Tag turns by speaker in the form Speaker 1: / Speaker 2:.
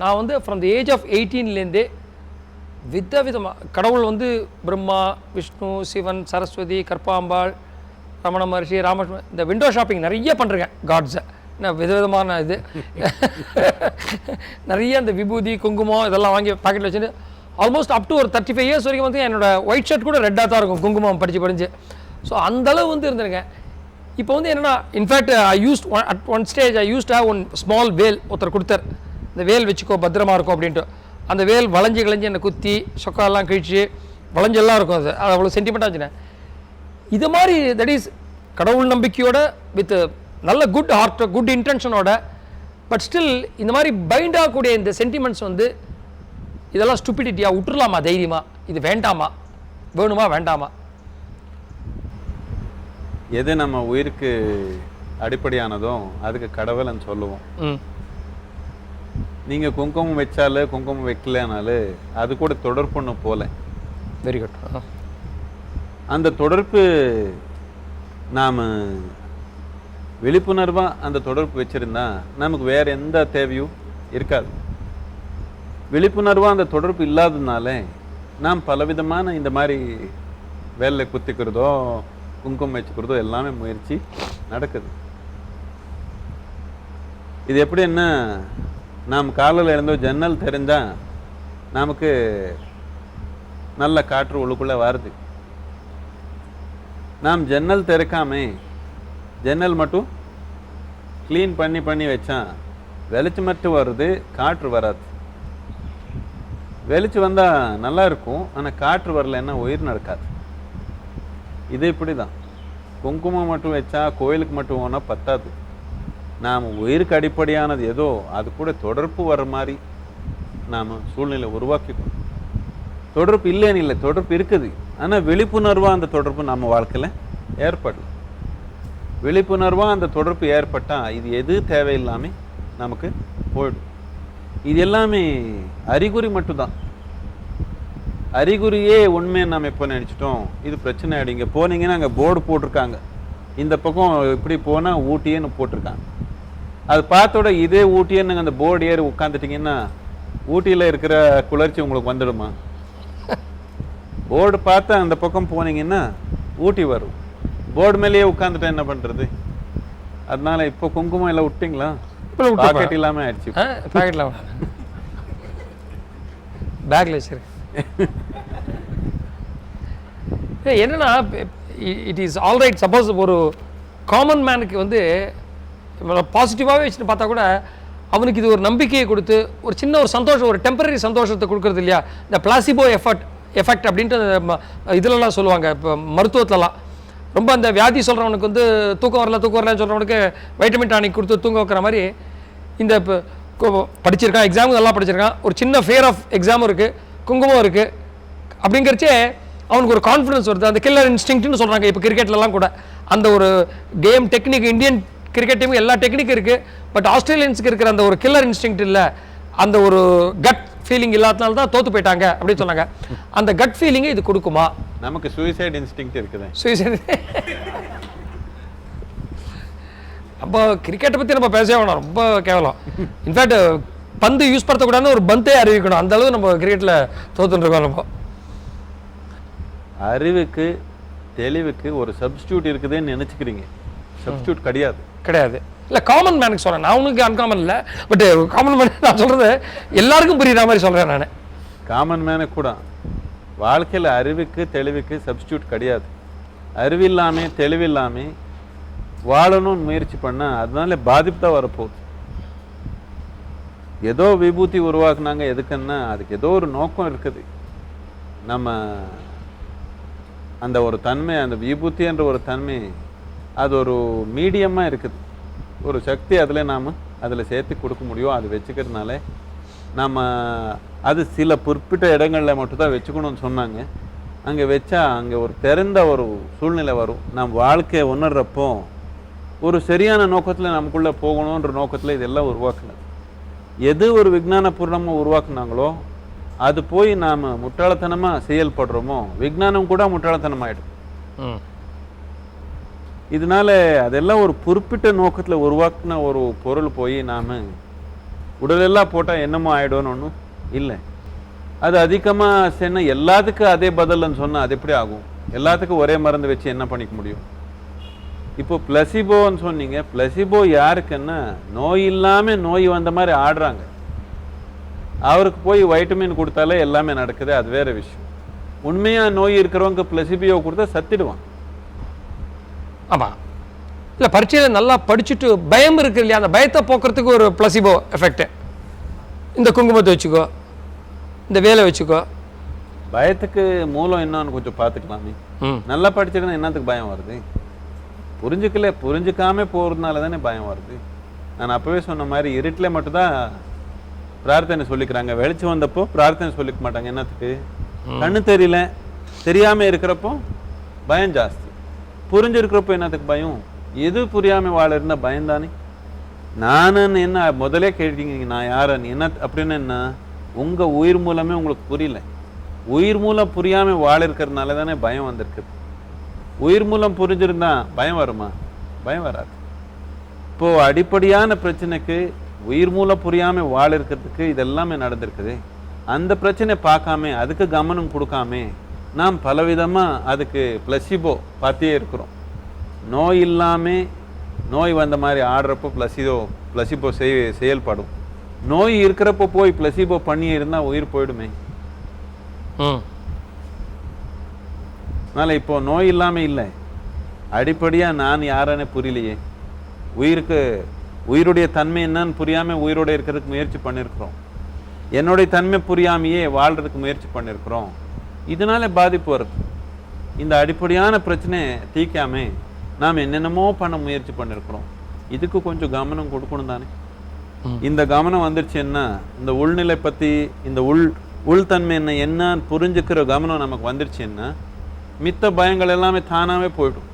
Speaker 1: நான் வந்து from the age of எயிட்டீன்லேருந்தே வித விதமாக கடவுள் வந்து பிரம்மா விஷ்ணு சிவன் சரஸ்வதி கற்பாம்பாள் ரமண மகர்ஷி ராமகிருஷ்ணன் இந்த விண்டோ ஷாப்பிங் நிறைய பண்ணுறேங்க காட்ஸை என்ன விதவிதமான இது. நிறைய இந்த விபூதி குங்குமம் இதெல்லாம் வாங்கி பாக்கெட்டில் வச்சுட்டு ஆல்மோஸ்ட் அப் டு ஒரு தேர்ட்டி ஃபைவ் இயர்ஸ் வரைக்கும் வந்து என்னோடய ஒயிட் ஷர்ட் கூட ரெட்டாக தான் இருக்கும் குங்குமம் படித்து படிஞ்சு. ஸோ அந்தளவு வந்து இருந்திருங்க இப்போ வந்து என்னன்னா in fact I use at one stage I used have one small வேல் ஒருத்தர் கொடுத்தார். இந்த வேல் வச்சுக்கோ பத்திரமா இருக்கும் அப்படின்ட்டு. அந்த வேல் வளைஞ்சு கிளைஞ்சு என்னை குத்தி சொக்காலாம் கிழிச்சு வளைஞ்செல்லாம் இருக்கும் அது. அது அவ்வளோ சென்டிமெண்ட்டாக வச்சுனேன். இது மாதிரி தட் இஸ் கடவுள் நம்பிக்கையோட வித் நல்ல குட் ஹார்ட் குட் இன்டென்ஷனோட பட் ஸ்டில் இந்த மாதிரி பைண்ட் ஆகக்கூடிய இந்த சென்டிமெண்ட்ஸ் வந்து இதெல்லாம் ஸ்டூபிடிட்டியா விட்டுறலாமா தைரியமா? இது வேண்டாமா? வேணுமா வேண்டாமா?
Speaker 2: எது நம்ம உயிருக்கு அடிப்படையானதோ அதுக்கு கடவுள்னு சொல்லுவோம்.
Speaker 1: ம்.
Speaker 2: நீங்கள் குங்குமம் வச்சாலே குங்குமம் வைக்கலனாலே அது கூட தொடர்புன்னு போல.
Speaker 1: வெரி குட்
Speaker 2: அந்த தொடர்பு நாம் விழிப்புணர்வாக அந்த தொடர்பு வச்சுருந்தா நமக்கு வேற எந்த தேவையும் இருக்காது. விழிப்புணர்வாக அந்த தொடர்பு இல்லாததுனால நாம் பலவிதமான இந்த மாதிரி வேலை குத்திக்கிறதோ குங்குமம் வச்சுக்கிறதோ எல்லாமே முயற்சி நடக்குது. இது எப்படின்னா நாம் காலையில் இருந்தோ ஜன்னல் தெரிந்தால் நமக்கு நல்ல காற்று உள்ளுக்குள்ளே வருது. நாம் ஜன்னல் திறக்காமே ஜன்னல் மட்டும் க்ளீன் பண்ணி பண்ணி வச்சா வெளிச்சம் மட்டும் வருது காற்று வராது. வெளிச்சம் வந்தால் நல்லா இருக்கும் ஆனால் காற்று வரலைன்னா உயிர் நடக்காது. இது இப்படி தான் குங்குமம் மட்டும் வச்சா கோயிலுக்கு மட்டும் போனால் பத்தாது. நாம் உயிருக்கு அடிப்படையானது ஏதோ அது கூட தொடர்பு வர மாதிரி நாம் சூழ்நிலை உருவாக்கிக்கணும். தொடர்பு இல்லைன்னு இல்லை தொடர்பு இருக்குது. ஆனால் விழிப்புணர்வாக அந்த தொடர்பு நம்ம வாழ்க்கையில் ஏற்படல. விழிப்புணர்வாக அந்த தொடர்பு ஏற்பட்டால் இது எது தேவையில்லாமல் நமக்கு போயிடும். இது எல்லாமே அறிகுறி மட்டும்தான். அறிகுறியே உண்மையை நாம் எப்போ நினச்சிட்டோம்? இது பிரச்சனை ஆகிடுங்க போனீங்கன்னா அங்கே போர்டு போட்டிருக்காங்க. இந்த பக்கம் இப்படி போனால் ஊட்டியேன்னு போட்டிருக்காங்க. அது பார்த்தோட இதே ஊட்டியேன்னு அந்த போர்டு ஏறி உட்காந்துட்டிங்கன்னா ஊட்டியில் இருக்கிற குளிர்ச்சி உங்களுக்கு வந்துடுமா? போர்டு பார்த்து அந்த பக்கம் போனீங்கன்னா ஊட்டி வரும். போர்டு மேலேயே உட்காந்துட்டா என்ன பண்ணுறது அதனால இப்போ குங்குமம் எல்லாம் விட்டீங்களா. பாக்கெட் இல்லாமல் ஆயிடுச்சு.
Speaker 1: ஆ பாக்கெட்டில் பேக்கில் வச்சிருக்கேன் என்னன்னா இட் இஸ் ஆல்ரைட் சப்போஸ் ஒரு காமன் மேனுக்கு வந்து பாசிட்டிவாகவே வச்சுட்டு பார்த்தா கூட அவனுக்கு இது ஒரு நம்பிக்கையை கொடுத்து ஒரு சின்ன ஒரு சந்தோஷம் ஒரு டெம்பரரி சந்தோஷத்தை கொடுக்குறது இல்லையா? இந்த பிளாசிபோ எஃபர்ட் எஃபெக்ட் அப்படின்ட்டு அந்த இதுலலாம் சொல்லுவாங்க இப்போ மருத்துவத்திலலாம். ரொம்ப அந்த வியாதி சொல்கிறவனுக்கு வந்து தூக்கம் வரல தூக்கம் வரலன்னு சொல்கிறவனுக்கு வைட்டமின் டானிக் கொடுத்து தூங்க வைக்கிற மாதிரி இந்த இப்போ படிச்சிருக்கான் எக்ஸாமும் நல்லா படிச்சிருக்கான் ஒரு சின்ன ஃபியர் ஆஃப் எக்ஸாமும் இருக்குது குங்குமம் இருக்குது அப்படிங்கிறச்சே அவனுக்கு ஒரு கான்ஃபிடன்ஸ் வருது. அந்த கில்லர் இன்ஸ்டிங்னு சொல்கிறாங்க இப்போ கிரிக்கெட்லலாம் கூட. அந்த ஒரு கேம் டெக்னிக் இந்தியன் கிரிக்கெட் டீமுக்கு எல்லா டெக்னிக் இருக்குது பட் ஆஸ்திரேலியன்ஸுக்கு இருக்கிற அந்த ஒரு கில்லர் இன்ஸ்டிங்க்ட் இல்லை அந்த ஒரு கட் ஃபீலிங் இல்லாதனால தான் தோத்து போயிட்டாங்க அப்படின்னு சொன்னாங்க. அந்த கட் ஃபீலிங்கை இது கொடுக்குமா?
Speaker 2: நமக்கு சூசைட் இன்ஸ்டிங் இருக்குது.
Speaker 1: சுயசரி அப்போ கிரிக்கெட்டை பற்றி நம்ம பேசவே வேணாம். ரொம்ப கேவலம். இன்ஃபேக்ட் பந்து யூஸ் படுத்தக்கூடாதுன்னு ஒரு பந்தே அறிவிக்கணும். அந்த அளவு நம்ம கிரிக்கெட்டில் தோத்துட்டுருக்கோம் நம்ம.
Speaker 2: அறிவுக்கு தெளிவுக்கு ஒரு சப்ஸ்டியூட் இருக்குதுன்னு நினச்சிக்கிறீங்க. சப்ஸ்டியூட் கிடையாது.
Speaker 1: கிடையாது. இல்லை காமன் மேனுக்கு சொல்கிறேன் நான் உனக்கு அன்காமன் இல்லை பட் காமன் மேன் நான் சொல்கிறது எல்லாருக்கும் புரியுற மாதிரி சொல்கிறேன் நான்.
Speaker 2: காமன் மேனு கூட வாழ்க்கையில் அறிவுக்கு தெளிவுக்கு சப்ஸ்டியூட் கிடையாது. அறிவில்லாமே தெளிவில்லாமே வாழணும்னு முயற்சி பண்ணால் அதனால பாதிப்பு தான் வரப்போகுது. ஏதோ விபூதி உருவாக்குனாங்க எதுக்குன்னா அதுக்கு ஏதோ ஒரு நோக்கம் இருக்குது. நம்ம அந்த ஒரு தன்மை அந்த விபூத்தி என்ற ஒரு தன்மை அது ஒரு மீடியமாக இருக்குது. ஒரு சக்தி அதில் நாம் அதில் சேர்த்து கொடுக்க முடியும். அது வச்சுக்கிறதுனால நம்ம அது சில குறிப்பிட்ட இடங்களில் மட்டும்தான் வச்சுக்கணும்னு சொன்னாங்க. அங்கே வச்சா அங்கே ஒரு திறந்த ஒரு சூழ்நிலை வரும். நம் வாழ்க்கையை உணர்றப்போ ஒரு சரியான நோக்கத்தில் நமக்குள்ளே போகணுன்ற நோக்கத்தில் இதெல்லாம் உருவாக்கல எது ஒரு விஜானபூர்ணமாக உருவாக்குனாங்களோ அது போய் நாம் முட்டாளத்தனமாக செயல்படுறோமோ விஞ்ஞானம் கூட
Speaker 1: முட்டாளத்தனமாகிடும்
Speaker 2: இதனால அதெல்லாம் ஒரு குறிப்பிட்ட நோக்கத்தில் உருவாக்கின ஒரு பொருள் போய் நாம் உடலெல்லாம் போட்டால் என்னமோ ஆயிடும்னு ஒன்றும் இல்லை. அது அதிகமாக சென்ன எல்லாத்துக்கும் அதே பதில்னு சொன்னால் அது எப்படி ஆகும்? எல்லாத்துக்கும் ஒரே மருந்து வச்சு என்ன பண்ணிக்க முடியும்? இப்போ பிளசிபோன்னு சொன்னீங்க. பிளசிபோ யாருக்குன்னா நோய் இல்லாமல் நோய் வந்த மாதிரி ஆடுறாங்க. அவருக்கு போய் வைட்டமின் கொடுத்தாலே எல்லாமே நடக்குது. அது வேற விஷயம். உண்மையாக நோய் இருக்கிறவங்க பிளசிபியோ கொடுத்தா சத்திடுவான்.
Speaker 1: ஆமாம் இல்லை பரீட்சையில் நல்லா படிச்சுட்டு பயம் இருக்கு இல்லையா? அந்த பயத்தை போக்குறதுக்கு ஒரு பிளசிபோ எஃபெக்ட் இந்த குங்குமத்தை வச்சுக்கோ இந்த வேலை வச்சுக்கோ.
Speaker 2: பயத்துக்கு மூலம் என்னன்னு கொஞ்சம் பார்த்துக்கலாமே. நல்லா படிச்சிருந்தா என்னத்துக்கு பயம் வருது? புரிஞ்சுக்கல புரிஞ்சுக்காம போகிறதுனால தானே பயம் வருது? நான் அப்பவே சொன்ன மாதிரி இருட்டில் மட்டும்தான் பிரார்த்தனை சொல்லிக்கிறாங்க. வெளிச்சம் வந்தப்போ பிரார்த்தனை சொல்லிக்க மாட்டாங்க. என்னத்துக்கு? கண்ணு தெரியல. தெரியாம இருக்கிறப்போ பயம் ஜாஸ்தி. புரிஞ்சிருக்கிறப்ப என்னத்துக்கு பயம்? எது புரியாமல் வாழ இருந்தால் பயந்தானே நானுன்னு என்ன முதலே கேட்டீங்க நான் யாருன்னு என்ன அப்படின்னு என்ன? உங்கள் உயிர் மூலமே உங்களுக்கு புரியல. உயிர் மூலம் புரியாமல் வாழ இருக்கிறதுனால தானே பயம் வந்திருக்குது உயிர் மூலம் புரிஞ்சிருந்தா பயம் வருமா? பயம் வராது. இப்போது அடிப்படையான பிரச்சனைக்கு உயிர் மூலம் புரியாமல் வாழ இருக்கிறதுக்கு இதெல்லாமே நடந்திருக்குது. அந்த பிரச்சனை பார்க்காம அதுக்கு கவனம் கொடுக்காம நாம் பலவிதமா அதுக்கு பிளசிபோ பார்த்தே இருக்கிறோம். நோய் இல்லாம நோய் வந்த மாதிரி ஆடுறப்போ பிளசிபோ பிளசிபோ செய் செயல்படும். நோய் இருக்கிறப்போ போய் பிளசிபோ பண்ணி இருந்தா உயிர் போயிடுமே. அதனால இப்போ நோய் இல்லாம இல்லை. அடிப்படையா நான் யாருன்னு புரியலையே. உயிருக்கு உயிருடைய தன்மை என்னன்னு புரியாம உயிரோட இருக்கிறதுக்கு முயற்சி பண்ணியிருக்கிறோம். என்னுடைய தன்மை புரியாமையே வாழ்றதுக்கு முயற்சி பண்ணியிருக்கிறோம். இதனால பாதிப்பு வருது. இந்த அடிப்படையான பிரச்சனையை தீக்காம நாம் என்னென்னமோ பண்ண முயற்சி பண்ணியிருக்கிறோம் இதுக்கு கொஞ்சம் கவனம் கொடுக்கணும் தானே. இந்த கவனம் வந்துருச்சுன்னா இந்த உள்நிலை பத்தி இந்த உள் உள்தன்மை என்ன என்னன்னு புரிஞ்சுக்கிற கவனம் நமக்கு வந்துருச்சுன்னா மித்த பயங்கள் எல்லாமே தானாவே போயிடும்.